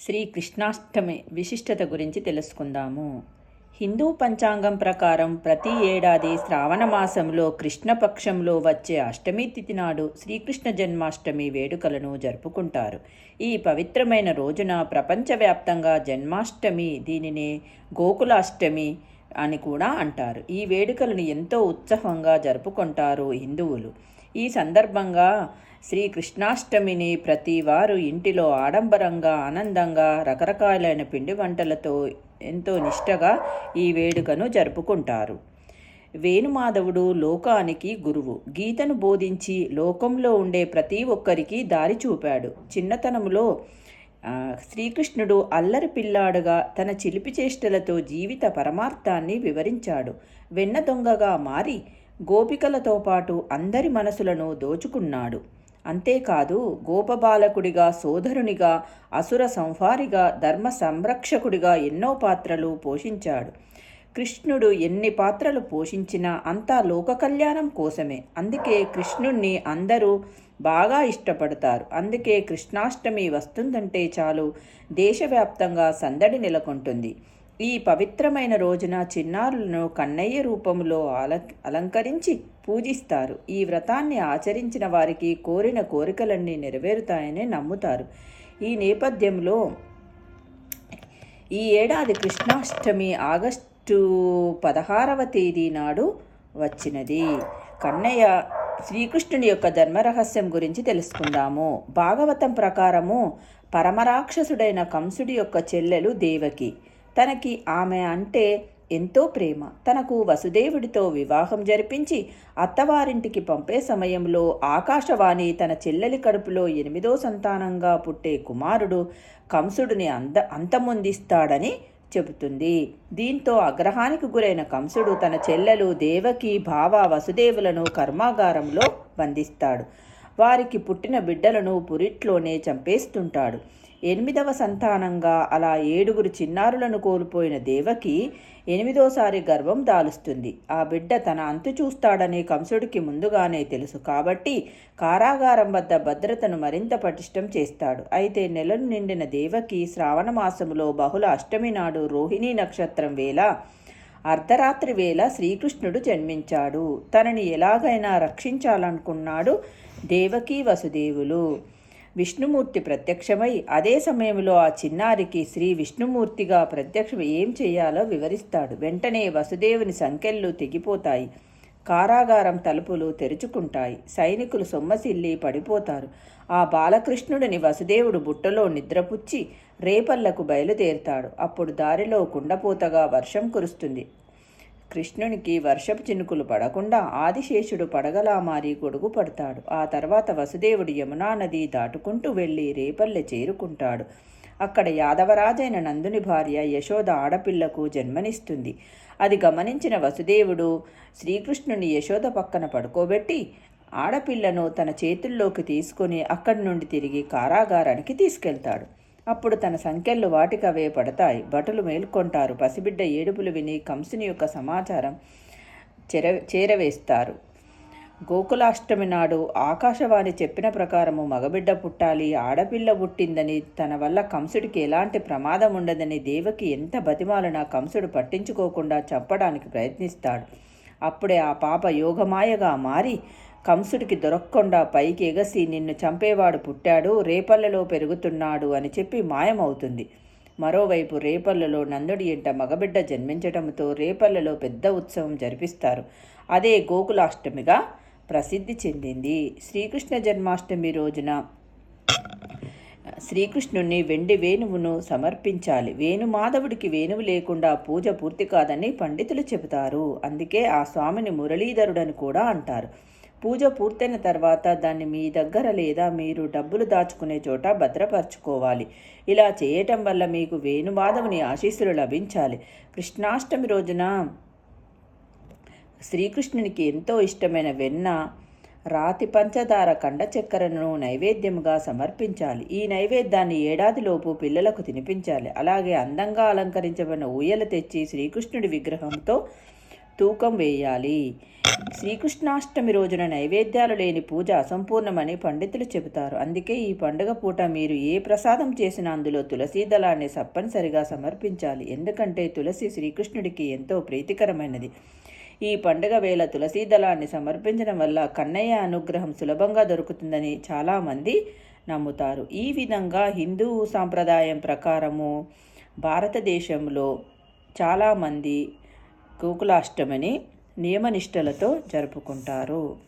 శ్రీ కృష్ణాష్టమి విశిష్టత గురించి తెలుసుకుందాము. హిందూ పంచాంగం ప్రకారం ప్రతి ఏడాది శ్రావణ మాసంలో కృష్ణపక్షంలో వచ్చే అష్టమి తిథి నాడు శ్రీకృష్ణ జన్మాష్టమి వేడుకలను జరుపుకుంటారు. ఈ పవిత్రమైన రోజున ప్రపంచవ్యాప్తంగా జన్మాష్టమి దీనిని గోకులాష్టమి అని కూడా అంటారు. ఈ వేడుకలను ఎంతో ఉత్సాహంగా జరుపుకుంటారు హిందువులు. ఈ సందర్భంగా శ్రీకృష్ణాష్టమిని ప్రతివారు ప్రతి వారు ఇంటిలో ఆడంబరంగా ఆనందంగా రకరకాలైన పిండి వంటలతో ఎంతో నిష్టగా ఈ వేడుకను జరుపుకుంటారు. వేణుమాధవుడు లోకానికి గురువు. గీతను బోధించి లోకంలో ఉండే ప్రతి ఒక్కరికి దారి చూపాడు. చిన్నతనంలో శ్రీకృష్ణుడు అల్లరి పిల్లాడుగా తన చిలిపి చేష్టలతో జీవిత పరమార్థాన్ని వివరించాడు. వెన్న దొంగగా మారి గోపికలతో పాటు అందరి మనసులను దోచుకున్నాడు. అంతేకాదు గోపబాలకుడిగా సోదరునిగా అసుర సంహారిగా ధర్మ సంరక్షకుడిగా ఎన్నో పాత్రలు పోషించాడు. కృష్ణుడు ఎన్ని పాత్రలు పోషించినా అంతా లోక కళ్యాణం కోసమే. అందుకే కృష్ణుణ్ణి అందరూ బాగా ఇష్టపడతారు. అందుకే కృష్ణాష్టమి వస్తుందంటే చాలు దేశవ్యాప్తంగా సందడి నెలకొంటుంది. ఈ పవిత్రమైన రోజున చిన్నారులను కన్నయ్య రూపంలో అల అలంకరించి పూజిస్తారు. ఈ వ్రతాన్ని ఆచరించిన వారికి కోరిన కోరికలన్నీ నెరవేరుతాయని నమ్ముతారు. ఈ నేపథ్యంలో ఈ ఏడాది కృష్ణాష్టమి ఆగస్టు పదహారవ తేదీ నాడు వచ్చినది. కన్నయ్య శ్రీకృష్ణుని యొక్క ధర్మరహస్యం గురించి తెలుసుకుందాము. భాగవతం ప్రకారము పరమరాక్షసుడైన కంసుడి యొక్క చెల్లెలు దేవకి. తనకి ఆమె అంటే ఎంతో ప్రేమ. తనకు వసుదేవుడితో వివాహం జరిపించి అత్తవారింటికి పంపే సమయంలో ఆకాశవాణి తన చెల్లెలి కడుపులో ఎనిమిదో సంతానంగా పుట్టే కుమారుడు కంసుడిని అంద అంతమొందిస్తాడని చెబుతుంది. దీంతో అగ్రహానికి గురైన కంసుడు తన చెల్లెలు దేవకి భావ వసుదేవులను కర్మాగారంలో బంధిస్తాడు. వారికి పుట్టిన బిడ్డలను పురిట్లోనే చంపేస్తుంటాడు. ఎనిమిదవ సంతానంగా అలా ఏడుగురు చిన్నారులను కోల్పోయిన దేవకి ఎనిమిదోసారి గర్వం దాలుస్తుంది. ఆ బిడ్డ తన అంతు చూస్తాడని కంసుడికి ముందుగానే తెలుసు కాబట్టి కారాగారం వద్ద భద్రతను మరింత పటిష్టం చేస్తాడు. అయితే నెలను నిండిన దేవకి శ్రావణ మాసములో బహుళ అష్టమి నాడు రోహిణీ నక్షత్రం వేళ అర్ధరాత్రి వేళ శ్రీకృష్ణుడు జన్మించాడు. తనని ఎలాగైనా రక్షించాలనుకున్నాడు దేవకీ వసుదేవులు. విష్ణుమూర్తి ప్రత్యక్షమై అదే సమయంలో ఆ చిన్నారికి శ్రీ విష్ణుమూర్తిగా ప్రత్యక్షం ఏం చేయాలో వివరిస్తాడు. వెంటనే వసుదేవుని సంకెళ్ళు తెగిపోతాయి. కారాగారం తలుపులు తెరుచుకుంటాయి. సైనికులు సొమ్మసిల్లి పడిపోతారు. ఆ బాలకృష్ణుడిని వసుదేవుడు బుట్టలో నిద్రపుచ్చి రేపల్లకు బయలుదేరుతాడు. అప్పుడు దారిలో కుండపోతగా వర్షం కురుస్తుంది. కృష్ణునికి వర్షపు చినుకులు పడకుండా ఆదిశేషుడు పడగలా మారి గొడుగు పడతాడు. ఆ తర్వాత వసుదేవుడు యమునా నది దాటుకుంటూ వెళ్ళి రేపల్లె చేరుకుంటాడు. అక్కడ యాదవరాజైన నందుని భార్య యశోద ఆడపిల్లకు జన్మనిస్తుంది. అది గమనించిన వసుదేవుడు శ్రీకృష్ణుని యశోద పక్కన పడుకోబెట్టి ఆడపిల్లను తన చేతుల్లోకి తీసుకుని అక్కడి నుండి తిరిగి కారాగారానికి తీసుకెళ్తాడు. అప్పుడు తన సంఖ్యలు వాటికవే పడతాయి. భటులు మేల్కొంటారు. పసిబిడ్డ ఏడుపులు విని కంసుని యొక్క సమాచారం చెర చేరవేస్తారు. గోకులాష్టమి నాడు ఆకాశవాణి చెప్పిన ప్రకారము మగబిడ్డ పుట్టాలి ఆడపిల్ల పుట్టిందని తన వల్ల కంసుడికి ఎలాంటి ప్రమాదం ఉండదని దేవకి ఎంత బతిమాలనా కంసుడు పట్టించుకోకుండా చంపడానికి ప్రయత్నిస్తాడు. అప్పుడే ఆ పాప యోగమాయగా మారి కంసుడికి దొరక్కుండా పైకి ఎగసి నిన్ను చంపేవాడు పుట్టాడు రేపల్లలో పెరుగుతున్నాడు అని చెప్పి మాయమవుతుంది. మరోవైపు రేపల్లలో నందుడి ఇంట మగబిడ్డ జన్మించటంతో రేపల్లలో పెద్ద ఉత్సవం జరిపిస్తారు. అదే గోకులాష్టమిగా ప్రసిద్ధి చెందింది. శ్రీకృష్ణ జన్మాష్టమి రోజున శ్రీకృష్ణుణ్ణి వెండి వేణువును సమర్పించాలి. వేణుమాధవుడికి వేణువు లేకుండా పూజ పూర్తి కాదని పండితులు చెబుతారు. అందుకే ఆ స్వామిని మురళీధరుడని కూడా అంటారు. పూజ పూర్తయిన తర్వాత దాన్ని మీ దగ్గర లేదా మీరు డబ్బులు దాచుకునే చోట భద్రపరచుకోవాలి. ఇలా చేయటం వల్ల మీకు వేణుమాధవుని ఆశీస్సులు లభించాలి. కృష్ణాష్టమి రోజున శ్రీకృష్ణునికి ఎంతో ఇష్టమైన వెన్న రాతి పంచదార కండ చక్కెరను నైవేద్యముగా సమర్పించాలి. ఈ నైవేద్యాన్ని ఏడాదిలోపు పిల్లలకు తినిపించాలి. అలాగే అందంగా అలంకరించబడిన ఊయల తెచ్చి శ్రీకృష్ణుడి విగ్రహంతో తూకం వేయాలి. శ్రీకృష్ణాష్టమి రోజున నైవేద్యాలు లేని పూజ అసంపూర్ణమని పండితులు చెబుతారు. అందుకే ఈ పండుగ పూట మీరు ఏ ప్రసాదం చేసిన అందులో తులసీ దళాన్ని తప్పనిసరిగా సమర్పించాలి. ఎందుకంటే తులసి శ్రీకృష్ణుడికి ఎంతో ప్రీతికరమైనది. ఈ పండుగ వేళ తులసీ దళాన్ని సమర్పించడం వల్ల కన్నయ్య అనుగ్రహం సులభంగా దొరుకుతుందని చాలామంది నమ్ముతారు. ఈ విధంగా హిందూ సాంప్రదాయం ప్రకారము భారతదేశంలో చాలామంది గోకులాష్టమిని నియమనిష్టలతో జరుపుకుంటారు.